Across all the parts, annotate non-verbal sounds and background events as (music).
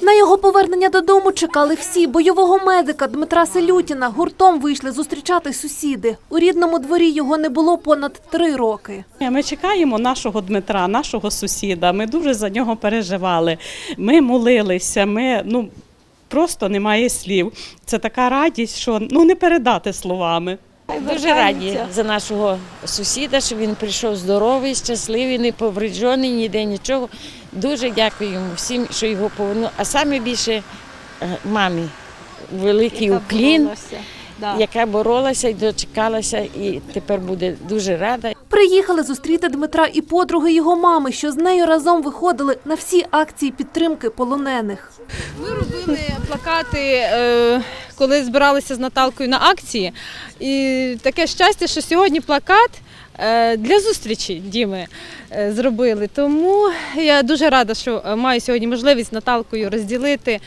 На його повернення додому чекали всі. Бойового медика Дмитра Селютіна гуртом вийшли зустрічати сусіди. У рідному дворі його не було понад три роки. Ми чекаємо нашого Дмитра, нашого сусіда. Ми дуже за нього переживали. Ми молилися. Ми ну просто немає слів. Це така радість, що ну не передати словами. Дуже раді за нашого сусіда, що він прийшов здоровий, щасливий, не поврежений, ніде нічого. Дуже дякую йому всім, що його повернули. А саме більше е, мамі. Великий уклін, яка боролася і дочекалася, і тепер буде дуже рада. Приїхали зустріти Дмитра і подруги його мами, що з нею разом виходили на всі акції підтримки полонених. Ми робили плакати, е, коли збиралися з Наталкою на акції. І таке щастя, що сьогодні плакат для зустрічі Діми е, зробили. Тому я дуже рада, що е, маю сьогодні можливість з Наталкою розділити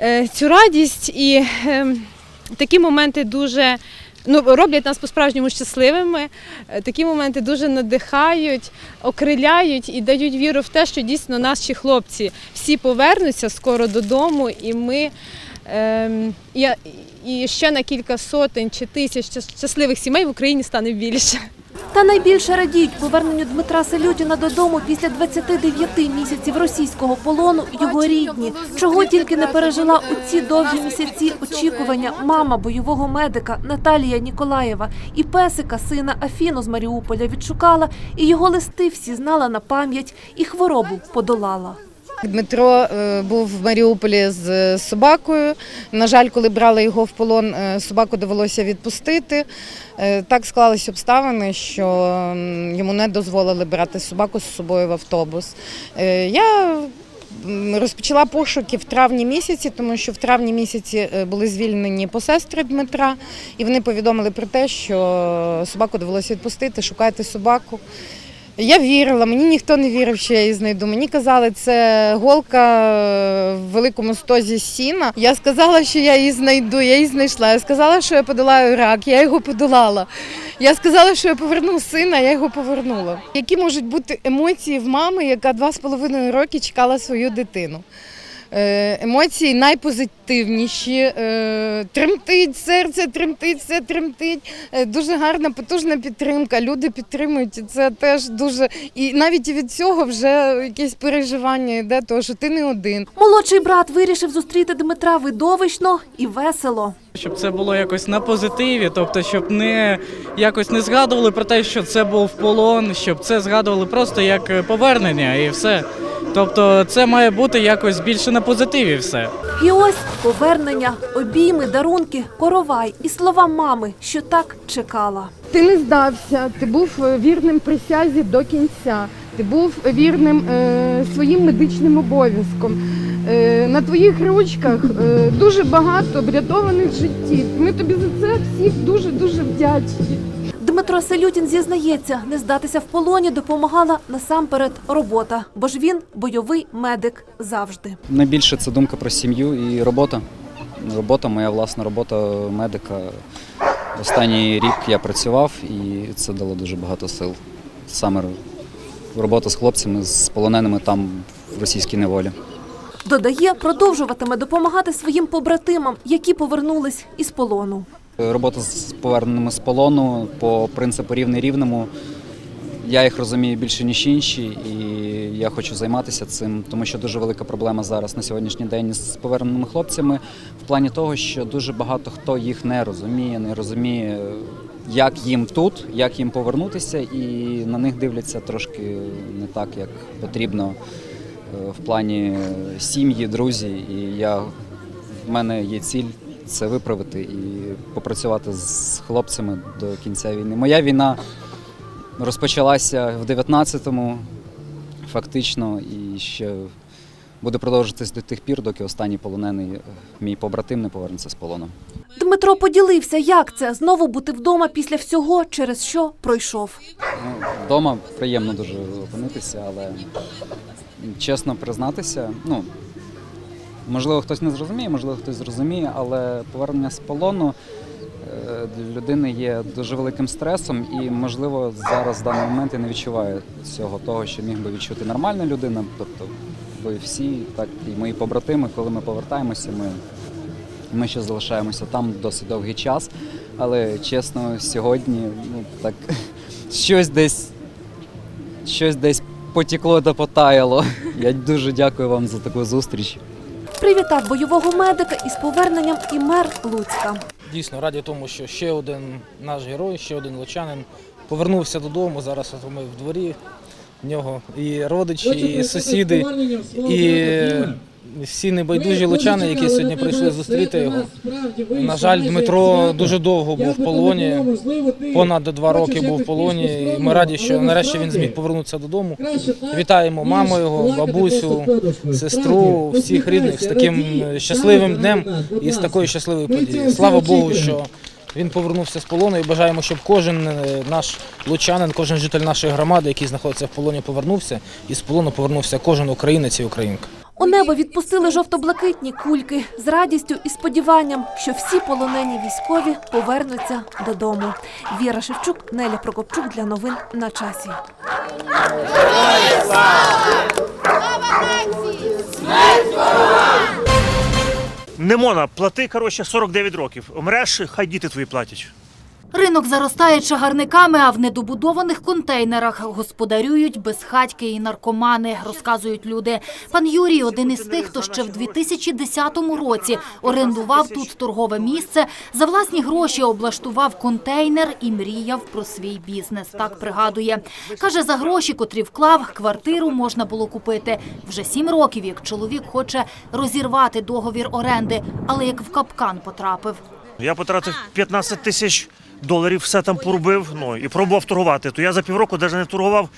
е, цю радість. І е, такі моменти дуже. Ну, роблять нас по-справжньому щасливими. Е, Такі моменти дуже надихають, окриляють і дають віру в те, що дійсно наші хлопці всі повернуться скоро додому, і ми ем, і ще на кілька сотень чи тисяч щасливих сімей в Україні стане більше. Та найбільше радіють поверненню Дмитра Селютіна додому після 29 місяців російського полону його рідні. Чого тільки не пережила у ці довгі місяці очікування мама бойового медика Наталія Ніколаєва і песика сина Афіну з Маріуполя відшукала, і його листи всі знала на пам'ять, і хворобу подолала. Дмитро е, був в Маріуполі з собакою. На жаль, коли брали його в полон, е, собаку довелося відпустити. Е, Так склались обставини, що йому не дозволили брати собаку з собою в автобус. Е, Я розпочала пошуки в травні місяці, тому що в травні місяці е, були звільнені посестри Дмитра, і вони повідомили про те, що собаку довелося відпустити, шукайте собаку. Я вірила, мені ніхто не вірив, що я її знайду. Мені казали, це голка в великому стозі сіна. Я сказала, що я її знайду, я її знайшла. Я сказала, що я подолаю рак, я його подолала. Я сказала, що я поверну сина, я його повернула. Які можуть бути емоції в мами, яка два з половиною роки чекала свою дитину? Е, Емоції найпозитивніші. Е, Тремтить серце, тремтить, все тремтить. Е, Дуже гарна, потужна підтримка. Люди підтримують. і Це теж дуже. І навіть від цього вже якесь переживання йде, того, що ти не один. Молодший брат вирішив зустріти Дмитра видовищно і весело. Щоб це було якось на позитиві, тобто, щоб не якось не згадували про те, що це був полон, щоб це згадували просто як повернення і все. Тобто, це має бути якось більше на позитиві все. І ось повернення, обійми, дарунки, коровай і слова мами, що так чекала. Ти не здався, ти був е, вірним присязі до кінця. Ти був вірним е, своїм медичним обов'язком. Е, на твоїх ручках е, дуже багато врятованих життів. Ми тобі за це всіх дуже дуже вдячні. Дмитро Селютін зізнається, не здатися в полоні допомагала насамперед робота, бо ж він бойовий медик завжди. Найбільше це думка про сім'ю і робота. Робота, моя власна робота медика. Останній рік я працював і це дало дуже багато сил. Саме робота з хлопцями, з полоненими там в російській неволі. Додає, продовжуватиме допомагати своїм побратимам, які повернулись із полону. Робота з поверненими з полону по принципу рівний рівному. Я їх розумію більше, ніж інші, і я хочу займатися цим, тому що дуже велика проблема зараз на сьогоднішній день з поверненими хлопцями в плані того, що дуже багато хто їх не розуміє, не розуміє, як їм тут, як їм повернутися, і на них дивляться трошки не так, як потрібно е, в плані сім'ї, друзі. І я, в мене є ціль це виправити і попрацювати з хлопцями до кінця війни. Моя війна розпочалася в 19-му, фактично, і ще буде продовжуватись до тих пір, доки останній полонений е, мій побратим не повернеться з полону. Дмитро поділився, як це знову бути вдома після всього, через що пройшов. Ну, вдома приємно дуже опинитися, але чесно признатися, ну можливо, хтось не зрозуміє, можливо, хтось зрозуміє, але повернення з полону е, для людини є дуже великим стресом, і можливо зараз в даний момент я не відчуваю цього того, що міг би відчути нормальна людина. Тобто, ви всі, так і мої побратими, коли ми повертаємося, ми, ми ще залишаємося там досить довгий час. Але чесно, сьогодні ну так (laughs) щось десь щось десь потекло та потаяло. (laughs) Я дуже дякую вам за таку зустріч. Привітав бойового медика із поверненням і мер Луцька. Дійсно раді тому, що ще один наш герой, ще один лучанин повернувся додому. Зараз ми в дворі в нього і родичі, і сусіди, і всі небайдужі лучани, які сьогодні прийшли зустріти його. На жаль, Дмитро дуже довго був в полоні, понад два роки був в полоні. І ми раді, що нарешті він зміг повернутися додому. Вітаємо маму його, бабусю, сестру, всіх рідних з таким щасливим днем і з такою щасливою подією. Слава Богу, що він повернувся з полону і бажаємо, щоб кожен е, наш лучанин, кожен житель нашої громади, який знаходиться в полоні, повернувся, і з полону повернувся кожен українець і українка. У небо відпустили жовто-блакитні кульки з радістю і сподіванням, що всі полонені військові повернуться додому. Віра Шевчук, Неля Прокопчук для новин на часі. Не можна, плати, коротше, 49 років. Умреш, хай діти твої платять. Ринок заростає чагарниками, а в недобудованих контейнерах господарюють безхатьки і наркомани, розказують люди. Пан Юрій один із тих, хто ще в 2010 році орендував тут торгове місце, за власні гроші облаштував контейнер і мріяв про свій бізнес. Так пригадує. Каже, за гроші, котрі вклав, квартиру можна було купити. Вже сім років, як чоловік хоче розірвати договір оренди, але як в капкан потрапив. Я потратив 15 тисяч доларів, все там порубив, ну і пробував торгувати. То я за півроку навіть не торгував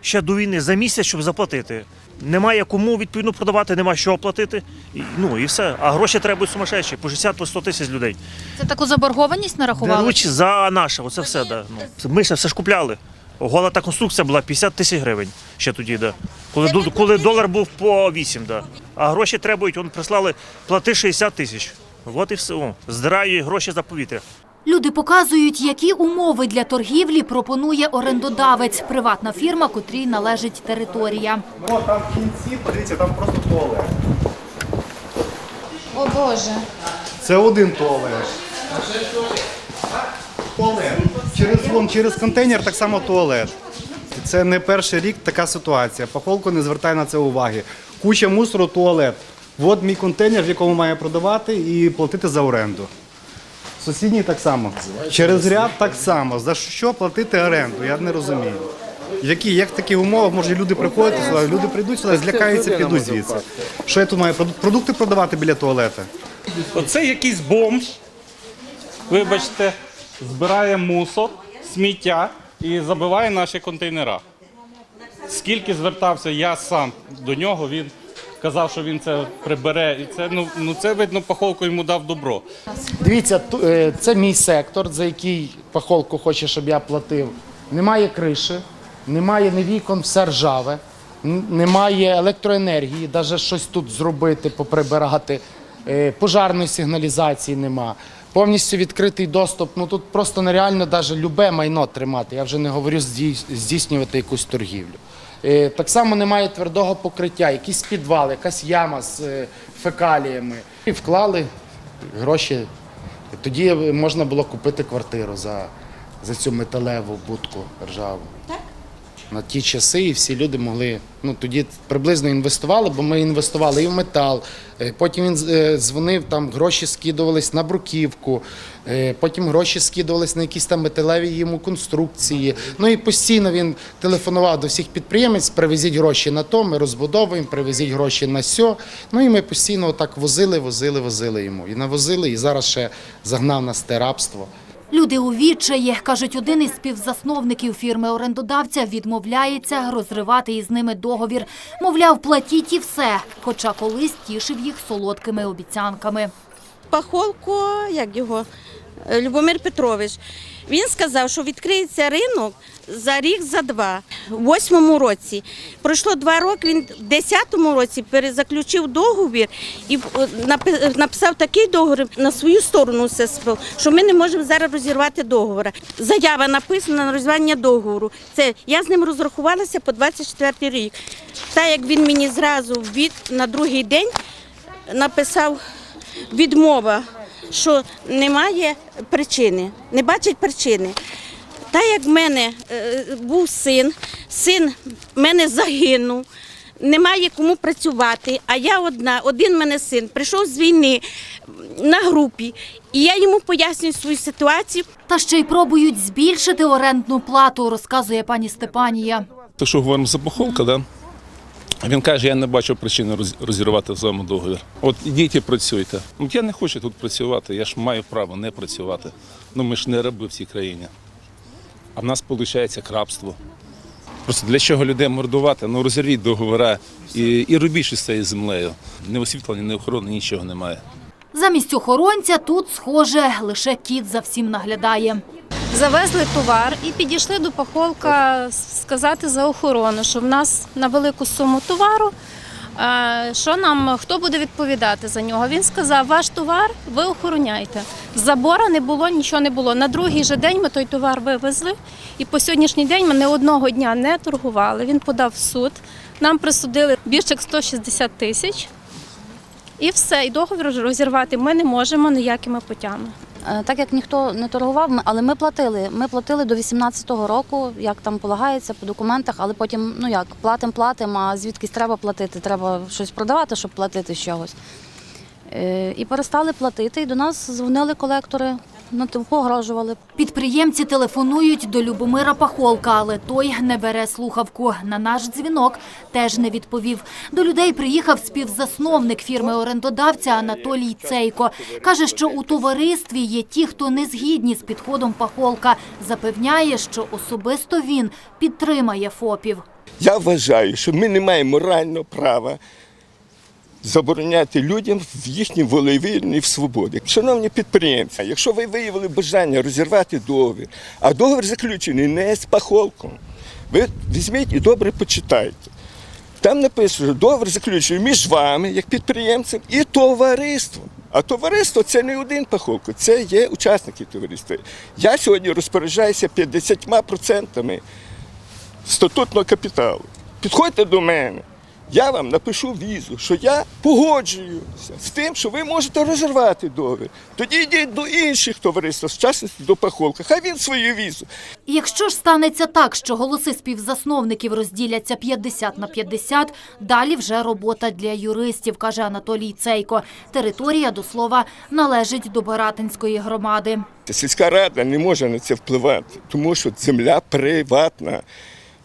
ще до війни за місяць, щоб заплатити. Немає кому відповідно продавати, нема що оплатити. І, ну і все. А гроші треба сумасшедші, по 60 по 100 тисяч людей. Це таку заборгованість нарахували? Беруть за наше, оце все. Да. Ну, ми ще все ж купляли. Гола та конструкція була 50 тисяч гривень ще тоді, да. коли, ду- коли долар був по 8, да. а гроші требують, он прислали плати 60 тисяч. От і все. Здирають гроші за повітря. Люди показують, які умови для торгівлі пропонує орендодавець, приватна фірма, котрій належить територія. Ну, там в кінці, подивіться, там просто туалет. О Боже. Це один туалет. Туалет. Через, вон, через контейнер так само туалет. Це не перший рік така ситуація. Пахолко не звертає на це уваги. Куча мусору, туалет. От мій контейнер, в якому має продавати і платити за оренду. Сусідній так само. Через ряд так само. За що платити оренду? Я не розумію. Які, як в таких умовах може люди приходять сюди, люди прийдуть сюди, злякаються, підуть звідси. Що я тут маю? Проду- Продукти продавати біля туалета? Оце якийсь бомж, вибачте, збирає мусор, сміття і забиває наші контейнера. Скільки звертався я сам до нього, він казав, що він це прибере. І це ну, ну це видно, пахолку йому дав добро. Дивіться, е, це мій сектор, за який Пахолко хоче, щоб я платив. Немає криші, немає ні вікон, все ржаве, немає електроенергії, навіть щось тут зробити, поприбирати. Е, Пожарної сигналізації нема. Повністю відкритий доступ. Ну тут просто нереально навіть любе майно тримати. Я вже не говорю здійснювати якусь торгівлю. Е, Так само немає твердого покриття, якийсь підвал, якась яма з е, фекаліями. І вклали гроші. Тоді можна було купити квартиру за, за цю металеву будку ржаву. Так? На ті часи і всі люди могли. Ну тоді приблизно інвестували, бо ми інвестували і в метал. Е, Потім він е, дзвонив, там гроші скидувались на бруківку, е, потім гроші скидувались на якісь там металеві йому конструкції. Ну і постійно він телефонував до всіх підприємець, привезіть гроші на то, ми розбудовуємо, привезіть гроші на сьо. Ну і ми постійно так возили, возили, возили йому. І навозили, і зараз ще загнав нас те рабство. Люди у відчаї, кажуть, один із співзасновників фірми орендодавця відмовляється розривати із ними договір. Мовляв, платіть і все, хоча колись тішив їх солодкими обіцянками. Пахолко, як його, Любомир Петрович. Він сказав, що відкриється ринок за рік, за два, в восьмому році. Пройшло два роки, він в десятому році перезаключив договір і е, написав такий договір на свою сторону спив, що ми не можемо зараз розірвати договора. Заява написана на розірвання договору. Це я з ним розрахувалася по 24 рік. Так як він мені зразу від на другий день написав відмова, що немає причини, не бачить причини. Та як в мене е, був син, син в мене загинув, немає кому працювати, а я одна, один в мене син прийшов з війни на групі, і я йому пояснюю свою ситуацію. Та ще й пробують збільшити орендну плату, розказує пані Степанія. То, що говоримо за Бахолка, да? Він каже, я не бачу причини розірвати з вами договір. От ідіть і працюйте. От я не хочу тут працювати, я ж маю право не працювати. Ну ми ж не раби в цій країні. А в нас виходить крабство. Просто для чого людей мордувати? Ну розірвіть договори і, і робіть щось з цією землею. Ні освітлення, ні охорони, нічого немає. Замість охоронця тут, схоже, лише кіт за всім наглядає. Завезли товар і підійшли до Пахолка сказати за охорону, що в нас на велику суму товару. Що нам хто буде відповідати за нього? Він сказав: ваш товар ви охороняйте. Забора не було, нічого не було. На другий же день ми той товар вивезли, і по сьогоднішній день ми не одного дня не торгували. Він подав в суд. Нам присудили більше як 160 тисяч. І все, і договір розірвати ми не можемо ніякими путями. Е, Так як ніхто не торгував, але ми платили. Ми платили до 18-го року, як там полагається по документах, але потім, ну як, платимо, платимо, а звідкись треба платити, треба щось продавати, щоб платити з чогось. Е, І перестали платити, і до нас дзвонили колектори, тим погрожували. Підприємці телефонують до Любомира Пахолка, але той не бере слухавку. На наш дзвінок теж не відповів. До людей приїхав співзасновник фірми орендодавця Анатолій Цейко. Каже, що у товаристві є ті, хто не згідні з підходом Пахолка. Запевняє, що особисто він підтримає ФОПів. Я вважаю, що ми не маємо морального права забороняти людям в їхній волевільній свободі. Шановні підприємці, якщо ви виявили бажання розірвати договір, а договір заключений не з пахолком, ви візьміть і добре почитайте. Там написано, що договір заключений між вами, як підприємцем, і товариством. А товариство це не один пахолко, це є учасники товариства. Я сьогодні розпоряджаюся 50% статутного капіталу. Підходьте до мене. Я вам напишу візу, що я погоджуюся з тим, що ви можете розірвати договір. Тоді йдіть до інших товариств, в частності до Пахолка. Хай він свою візу. Якщо ж станеться так, що голоси співзасновників розділяться 50 на 50, далі вже робота для юристів, каже Анатолій Цейко. Територія, до слова, належить до Баратинської громади. Сільська рада не може на це впливати, тому що земля приватна.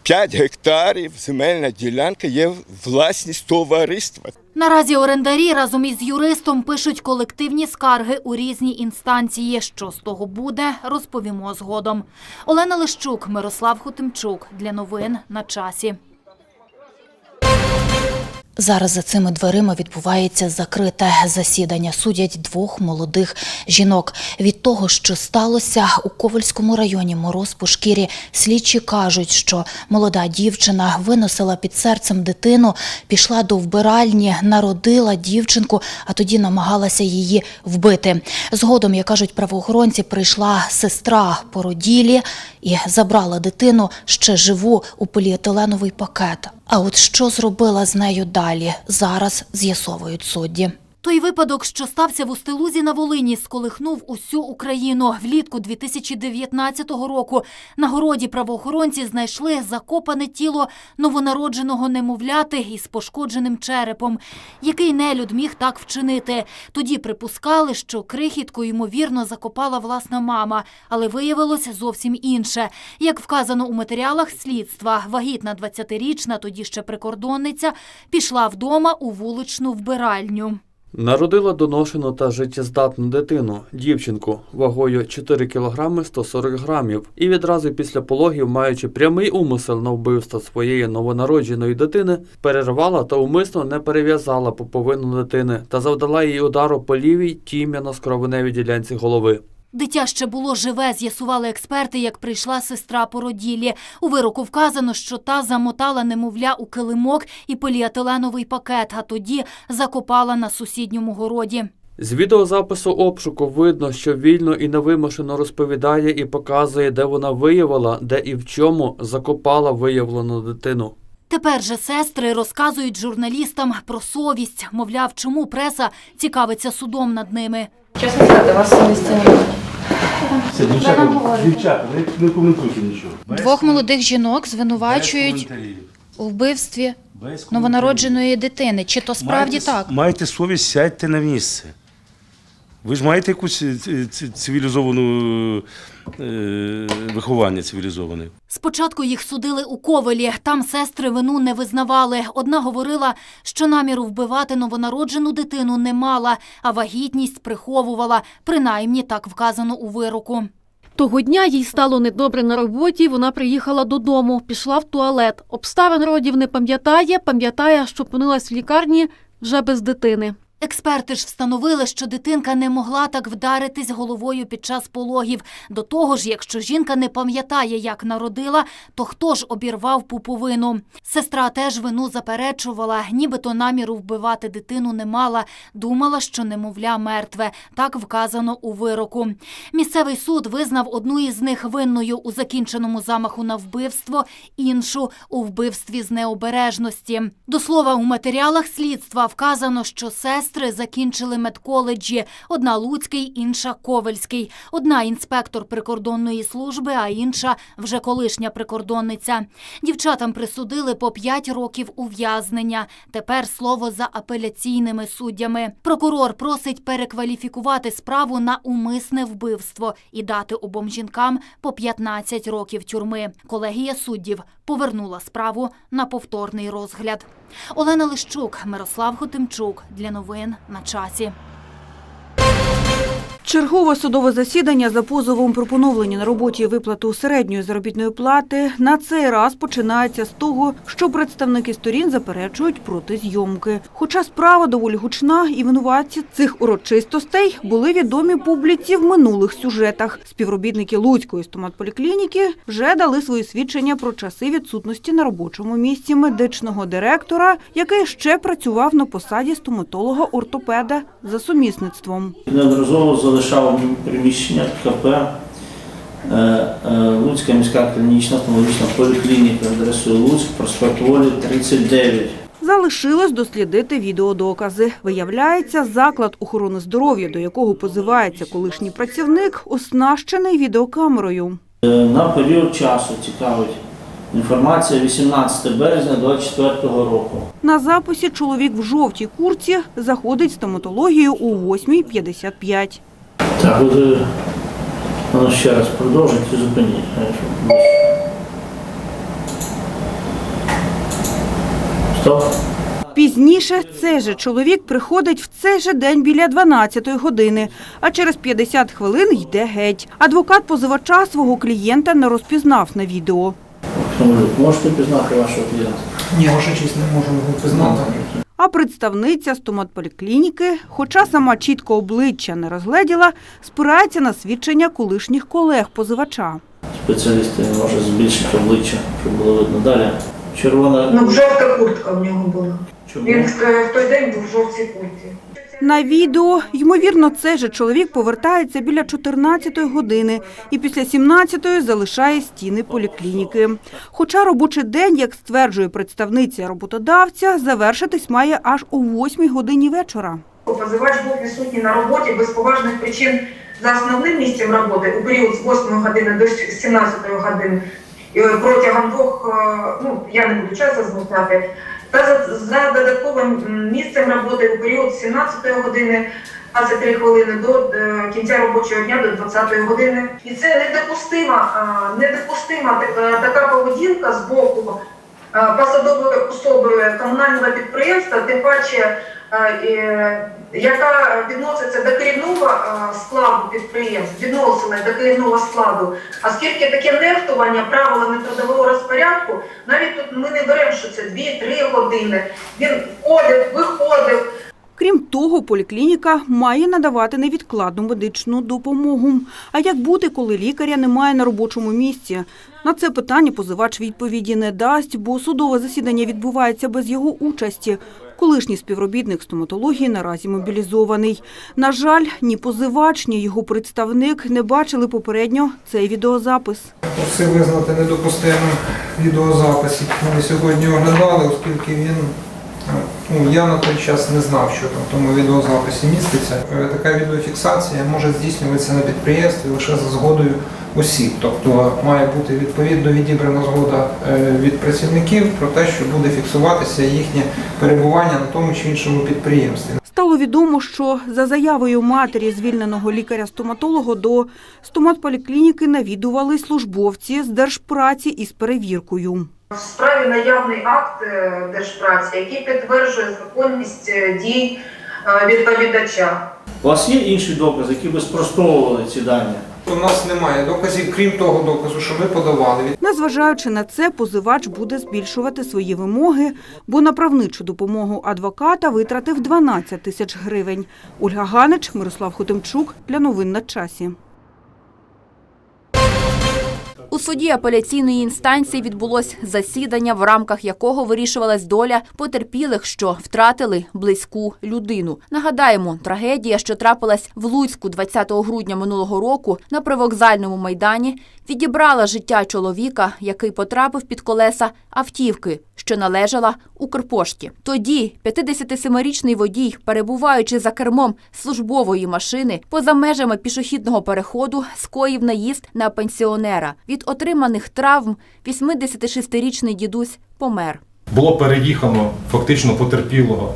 5 гектарів земельна ділянка є власність товариства. Наразі орендарі разом із юристом пишуть колективні скарги у різні інстанції. Що з того буде, розповімо згодом. Олена Лищук, Мирослав Хотимчук. Для новин на часі. Зараз за цими дверима відбувається закрите засідання. Судять двох молодих жінок. Від того, що сталося у Ковальському районі мороз по шкірі, слідчі кажуть, що молода дівчина виносила під серцем дитину, пішла до вбиральні, народила дівчинку, а тоді намагалася її вбити. Згодом, як кажуть правоохоронці, прийшла сестра породілі і забрала дитину ще живу у поліетиленовий пакет. А от що зробила з нею далі, зараз з'ясовують судді. Той випадок, що стався в Устилузі на Волині, сколихнув усю Україну. Влітку 2019 року на городі правоохоронці знайшли закопане тіло новонародженого немовляти із пошкодженим черепом. Який нелюд міг так вчинити? Тоді припускали, що крихітку, ймовірно, закопала власна мама, але виявилося зовсім інше. Як вказано у матеріалах слідства, вагітна 20-річна, тоді ще прикордонниця, пішла вдома у вуличну вбиральню. Народила доношену та життєздатну дитину, дівчинку, вагою 4 кг 140 грамів, і відразу після пологів, маючи прямий умисел на вбивство своєї новонародженої дитини, перервала та умисно не перев'язала поповину дитини та завдала їй удару по лівій тім'яно-скровеневій ділянці голови. Дитя ще було живе, з'ясували експерти, як прийшла сестра породіллі. У вироку вказано, що та замотала немовля у килимок і поліетиленовий пакет, а тоді закопала на сусідньому городі. З відеозапису обшуку видно, що вільно і невимушено розповідає і показує, де вона виявила, де і в чому закопала виявлену дитину. Тепер же сестри розказують журналістам про совість, мовляв, чому преса цікавиться судом над ними. Чесно сказати, вас совісті немає. Все, дівчата, дівчата, не, не коментуйте нічого. Двох молодих жінок звинувачують у вбивстві новонародженої дитини. Чи то справді Майте- так? Маєте совість, сядьте на місце. Ви ж маєте якусь е, цивілізовану е, виховання цивілізоване. Спочатку їх судили у Ковелі. Там сестри вину не визнавали. Одна говорила, що наміру вбивати новонароджену дитину не мала, а вагітність приховувала. Принаймні так вказано у вироку. Того дня їй стало недобре на роботі. Вона приїхала додому, пішла в туалет. Обставин родів не пам'ятає, пам'ятає, що опинилась в лікарні вже без дитини. Експерти ж встановили, що дитинка не могла так вдаритись головою під час пологів. До того ж, якщо жінка не пам'ятає, як народила, то хто ж обірвав пуповину? Сестра теж вину заперечувала, нібито наміру вбивати дитину не мала. Думала, що немовля мертве. Так вказано у вироку. Місцевий суд визнав одну із них винною у закінченому замаху на вбивство, іншу у вбивстві з необережності. До слова, у матеріалах слідства вказано, що сестри закінчили медколеджі. Одна Луцький, інша Ковельський. Одна інспектор прикордонної служби, а інша вже колишня прикордонниця. Дівчатам присудили по 5 років ув'язнення. Тепер слово за апеляційними суддями. Прокурор просить перекваліфікувати справу на умисне вбивство і дати обом жінкам по 15 років тюрми. Колегія суддів повернула справу на повторний розгляд. Олена Лищук, Мирослав Хотимчук. Для новин на часі. Чергове судове засідання за позовом про поновлення на роботі виплату середньої заробітної плати на цей раз починається з того, що представники сторін заперечують проти зйомки. Хоча справа доволі гучна, і винуватці цих урочистостей були відомі публіці в минулих сюжетах. Співробітники Луцької стоматполіклініки вже дали свої свідчення про часи відсутності на робочому місці медичного директора, який ще працював на посаді стоматолога-ортопеда за сумісництвом. Неодноразово залишав приміщення КП е, е, Луцька міська клінічна стоматологічна поліклініка адресою Луцьк, проспект Волі 39. Залишилось дослідити відеодокази. Виявляється, заклад охорони здоров'я, до якого позивається колишній працівник, оснащений відеокамерою. Е, На період часу цікавить інформація 18 березня 2024 року. На записі чоловік в жовтій курці заходить в стоматологію у 8.55. Так, буде ну, ще раз продовжити, зупиніть. Стоп. Пізніше цей же чоловік приходить в цей же день біля 12-ї години, а через 50 хвилин йде геть. Адвокат позивача свого клієнта не розпізнав на відео. Можете пізнати вашого клієнта? Ні, ваша честь, не можу його пізнати. А представниця стоматполіклініки, хоча сама чітко обличчя не розгледіла, спирається на свідчення колишніх колег позивача. Спеціалісти може збільшити обличчя, щоб було видно далі. Червона Ну, жовта куртка в нього була. Чому? Він е, в той день був в жовтій куртці. На відео, ймовірно, цей же чоловік повертається біля 14-ї години і після 17-ї залишає стіни поліклініки. Хоча робочий день, як стверджує представниця роботодавця, завершитись має аж о 8-й годині вечора. Позивач був відсутній на роботі без поважних причин за основним місцем роботи у період з 8 години до 17 години і протягом двох, е, ну я не буду часу змовляти, та за, додатковим місцем роботи у період з 17 години 23 хвилини до е, кінця робочого дня до 20 години. І це недопустима, е, недопустима така, така поведінка з боку е, посадової особи комунального підприємства, тим паче, е, е, яка відноситься до керівного е, складу підприємств, відносина до керівного складу. Оскільки таке нехтування правилами трудового розпорядку, навіть тут ми не беремо, що це 2-3 години. Він входив, виходив. Крім того, поліклініка має надавати невідкладну медичну допомогу. А як бути, коли лікаря немає на робочому місці? На це питання позивач відповіді не дасть, бо судове засідання відбувається без його участі. Колишній співробітник стоматології наразі мобілізований. На жаль, ні позивач, ні його представник не бачили попередньо цей відеозапис. Просив визнати недопустимим відеозапис, який ми сьогодні оглядали, оскільки він ну, я на той час не знав, що там в тому відеозаписі міститься. Е, Така відеофіксація може здійснюватися на підприємстві лише за згодою осіб. Тобто має бути відповідно відібрана згода е, від працівників про те, що буде фіксуватися їхнє перебування на тому чи іншому підприємстві. Стало відомо, що за заявою матері звільненого лікаря-стоматолога до стоматполіклініки навідували службовці з держпраці із перевіркою. В справі наявний акт е, держпраці, який підтверджує законність е, дій відповідача. У вас є інші докази, які би спростовували ці дані? У нас немає доказів, крім того доказу, що ми подавали. Незважаючи на це, позивач буде збільшувати свої вимоги, бо на правничу допомогу адвоката витратив 12 тисяч гривень. Ольга Ганич, Мирослав Хотимчук для новин на часі. Суді апеляційної інстанції відбулось засідання, в рамках якого вирішувалась доля потерпілих, що втратили близьку людину. Нагадаємо, трагедія, що трапилась в Луцьку 20 грудня минулого року на привокзальному майдані, відібрала життя чоловіка, який потрапив під колеса автівки, що належала Укрпошті. Тоді 57-річний водій, перебуваючи за кермом службової машини, поза межами пішохідного переходу, скоїв наїзд на пенсіонера. Від отриманих травм 86-річний дідусь помер. було переїхано фактично потерпілого.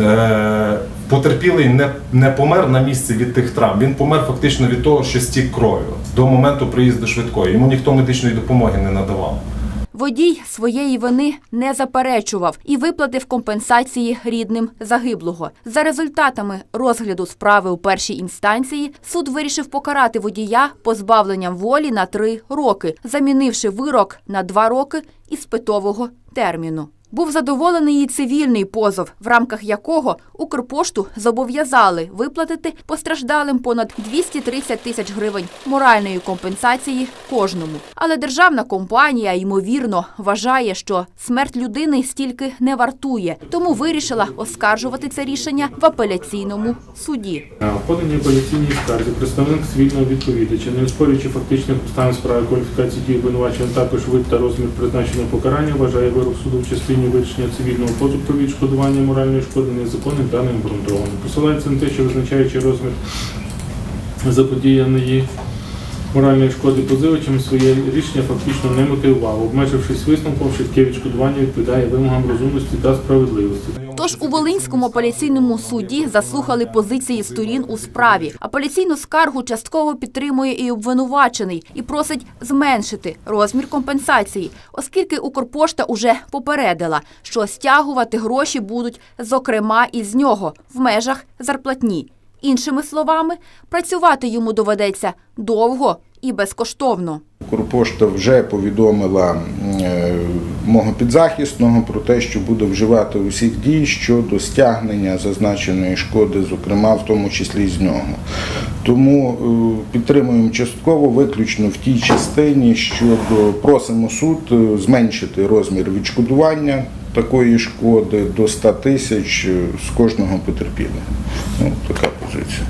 Е, Потерпілий не, не помер на місці від тих травм. Він помер фактично від того, що стік кров'ю до моменту приїзду швидкої. Йому ніхто медичної допомоги не надавав. Водій своєї вини не заперечував і виплатив компенсації рідним загиблого. За результатами розгляду справи у першій інстанції суд вирішив покарати водія позбавленням волі на три роки, замінивши вирок на два роки із питового терміну. Був задоволений і цивільний позов, в рамках якого Укрпошту зобов'язали виплатити постраждалим понад 230 тисяч гривень моральної компенсації кожному. Але державна компанія, ймовірно, вважає, що смерть людини стільки не вартує, тому вирішила оскаржувати це рішення в апеляційному суді. В поданій апеляційній скарзі представник цивільного відповідача, не оспорюючи фактичних обставин справи кваліфікації дій обвинувачення, також вид та розмір призначеного покарання, вважає вирок суду в частині вирішення цивільного позову про відшкодування моральної шкоди незаконним та необґрунтованим. Посилається на те, що визначаючи розмір заподіяної моральної шкоди позивачем, своє рішення фактично не мотивував, обмежившись висновком, що таке відшкодування відповідає вимогам розумності та справедливості. Тож у Волинському апеляційному суді заслухали позиції сторін у справі. Апеляційну скаргу частково підтримує і обвинувачений і просить зменшити розмір компенсації, оскільки Укрпошта уже попередила, що стягувати гроші будуть зокрема із нього в межах зарплатні. Іншими словами, працювати йому доведеться довго і безкоштовно. Укрпошта вже повідомила е, мого підзахисного про те, що буде вживати усіх дій щодо стягнення зазначеної шкоди, зокрема в тому числі з нього. Тому е, підтримуємо частково виключно в тій частині, щодо просимо суд е, зменшити розмір відшкодування такої шкоди до 100 тисяч з кожного потерпілого. Ну, така позиція.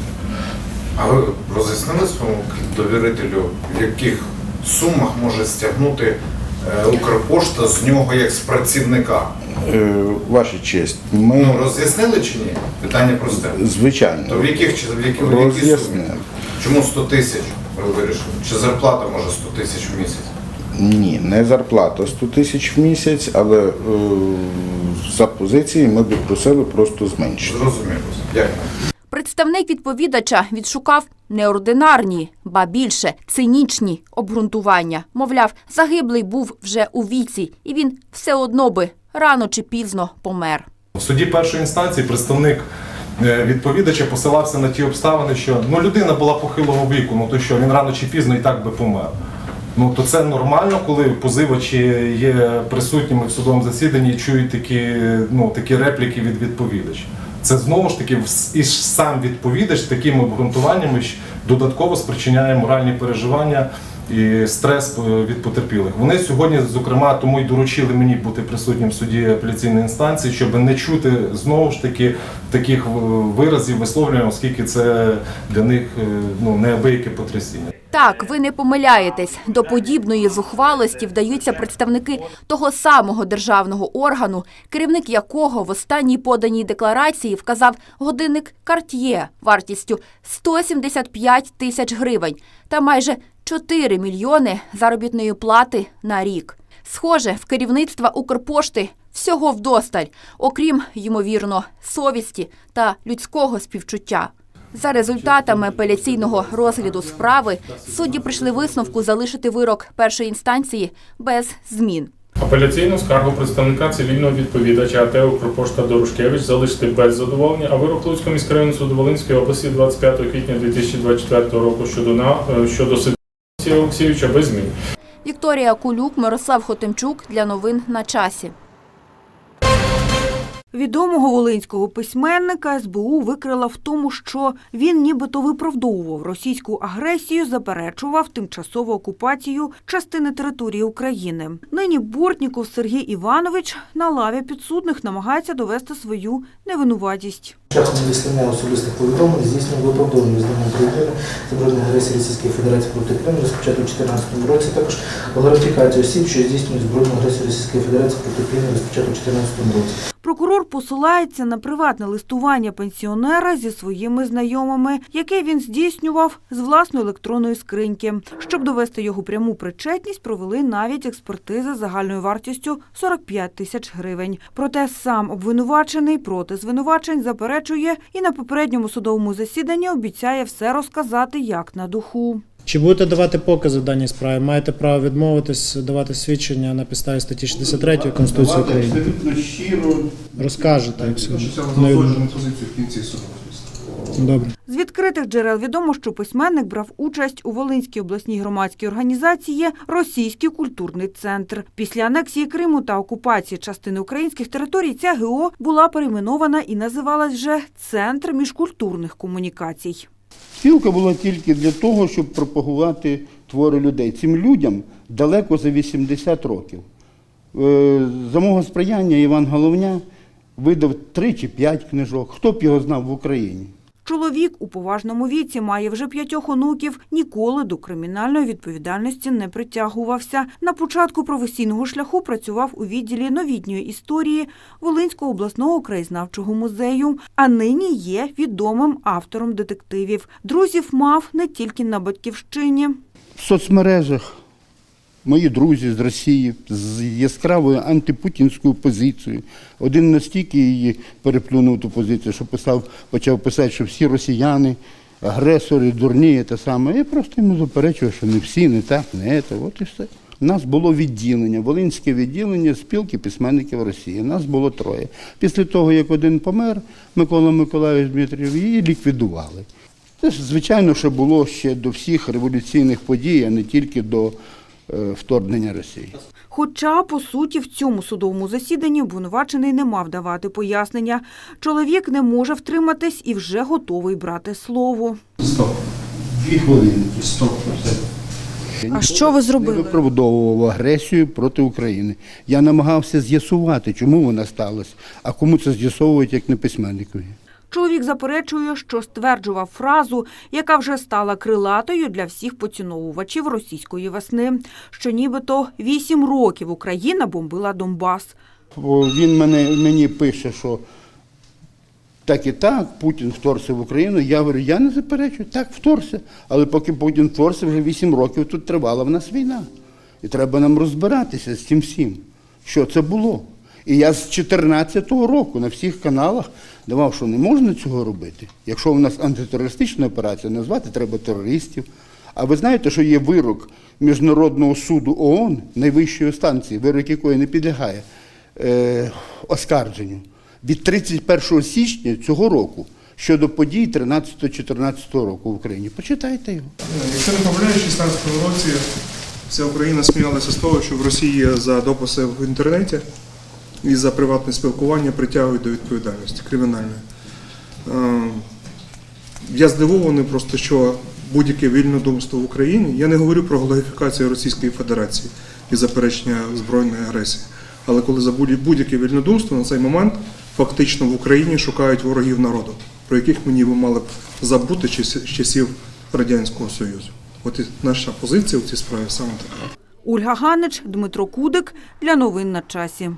А ви роз'яснили своєму довірителю, в яких сумах може стягнути е, Укрпошта з нього як з працівника? Е, Ваша честь, ми Ну роз'яснили чи ні? Питання просте. звичайно То в яких чи в які, в суми? роз'яснили. Чому 100 тисяч ви вирішили? Чи зарплата може 100 тисяч в місяць? Ні, не зарплата 100 тисяч в місяць, але е, за позиції ми б просили просто зменшити. Зрозуміло. Дякую. Представник відповідача відшукав неординарні, ба більше цинічні обґрунтування. Мовляв, загиблий був вже у віці, і він все одно би рано чи пізно помер. В суді першої інстанції представник е, відповідача посилався на ті обставини, що ну, людина була похилого віку, ну то що він рано чи пізно і так би помер. Ну то це нормально, коли позивачі є присутніми в судовому засіданні і чують такі, ну, такі репліки від відповідача. Це знову ж таки і сам відповідач такими обґрунтуваннями додатково спричиняє моральні переживання і стрес е, від потерпілих. Вони сьогодні, зокрема, тому й доручили мені бути присутнім в суді апеляційної інстанції, щоб не чути знову ж таки таких виразів висловлювань, оскільки це для них е, ну неабияке потрясіння. Так, ви не помиляєтесь. До подібної зухвалості вдаються представники того самого державного органу, керівник якого в останній поданій декларації вказав годинник Cartier вартістю 175 тисяч гривень та майже 4 мільйони заробітної плати на рік. Схоже, в керівництва Укрпошти всього вдосталь, окрім, ймовірно, совісті та людського співчуття. За результатами апеляційного розгляду справи судді прийшли висновку залишити вирок першої інстанції без змін. Апеляційну скаргу представника цивільного відповідача АТ «Укрпошта Дорушкевич залишити без задоволення, а вирок Луцького міськрайонного суду Волинської області 25 квітня 2024 року щодо на щодо Олексійовича без змін. Вікторія Кулюк, Мирослав Хотимчук для новин на часі. Відомого волинського письменника СБУ викрила в тому, що він нібито виправдовував російську агресію, заперечував тимчасову окупацію частини території України. Нині Бортніков Сергій Іванович на лаві підсудних намагається довести свою невинуватість. Шляхом надіслання особистих повідомлень здійснює виправдовування визнання України збройної агресії Російської Федерації проти Криму розпочато у 2014 році. Також глорифікацію осіб, що здійснюють збройну агресію Російської Федерації проти України розпочато у 2014 році. Прокурор посилається на приватне листування пенсіонера зі своїми знайомими, яке він здійснював з власної електронної скриньки. Щоб довести його пряму причетність, провели навіть експертизи загальною вартістю 45 тисяч гривень. Проте сам обвинувачений проти звинувачень заперечує і на попередньому судовому засіданні обіцяє все розказати як на духу. Чи будете давати покази в даній справі? Маєте право відмовитись давати свідчення на підставі статті 63 Конституції України. щиро Розкажете, як все. зауважену позицію в кінці суду. Добре. З відкритих джерел відомо, що письменник брав участь у Волинській обласній громадській організації Російський культурний центр. Після анексії Криму та окупації частини українських територій ця ГО була перейменована і називалась вже Центр міжкультурних комунікацій. Спілка була тільки для того, щоб пропагувати твори людей. Цим людям далеко за 80 років. Е, За мого сприяння Іван Головня видав 3 чи 5 книжок. Хто б його знав в Україні? Чоловік у поважному віці має вже п'ятьох онуків, ніколи до кримінальної відповідальності не притягувався. На початку професійного шляху працював у відділі новітньої історії Волинського обласного краєзнавчого музею, а нині є відомим автором детективів. Друзів мав не тільки на батьківщині. В соцмережах мої друзі з Росії з яскравою антипутінською позицією. Один настільки її переплюнув ту позицію, що писав, почав писати, що всі росіяни, агресори, дурні, те саме. Я просто йому заперечував, що не всі, не так, не це. От і все. У нас було відділення, Волинське відділення спілки письменників Росії. Нас було троє. Після того, як один помер, Микола Миколаївич Дмитрів, її ліквідували. Це звичайно, що було ще до всіх революційних подій, а не тільки до вторгнення Росії. Хоча, по суті, в цьому судовому засіданні обвинувачений не мав давати пояснення. Чоловік не може втриматись і вже готовий брати слово. Стоп. Дві хвилинки. Стоп. А що ви зробили? Не виправдовував агресію проти України. Я намагався з'ясувати, чому вона сталася, а кому це з'ясовують, як не письменникові. Чоловік заперечує, що стверджував фразу, яка вже стала крилатою для всіх поціновувачів російської весни, що нібито вісім років Україна бомбила Донбас. Він мене, мені пише, що так і так, Путін вторгся в Україну. Я говорю, я не заперечую, так вторгся. Але поки Путін вторгся, вже вісім років тут тривала в нас війна. І треба нам розбиратися з цим всім, що це було. І я з 2014 року на всіх каналах давав, що не можна цього робити. Якщо у нас антитерористична операція, назвати треба терористів. А ви знаєте, що є вирок Міжнародного суду ООН, найвищої станції, вирок якої не підлягає е, оскарженню, від 31 січня цього року щодо подій 13-14 року в Україні. Почитайте його. Якщо не помиляюсь, в 16 році вся Україна сміялася з того, що в Росії за дописи в інтернеті і за приватне спілкування притягують до відповідальності кримінальної. Е, Я здивований просто, що будь-яке вільнодумство в Україні, я не говорю про глорифікацію Російської Федерації і заперечення збройної агресії. Але коли за будь- будь-яке вільнодумство на цей момент фактично в Україні шукають ворогів народу, про яких ми ніби мали б забути з часів Радянського Союзу. От і наша позиція в цій справі саме така. Ольга Ганич, Дмитро Кудик для новин на часі.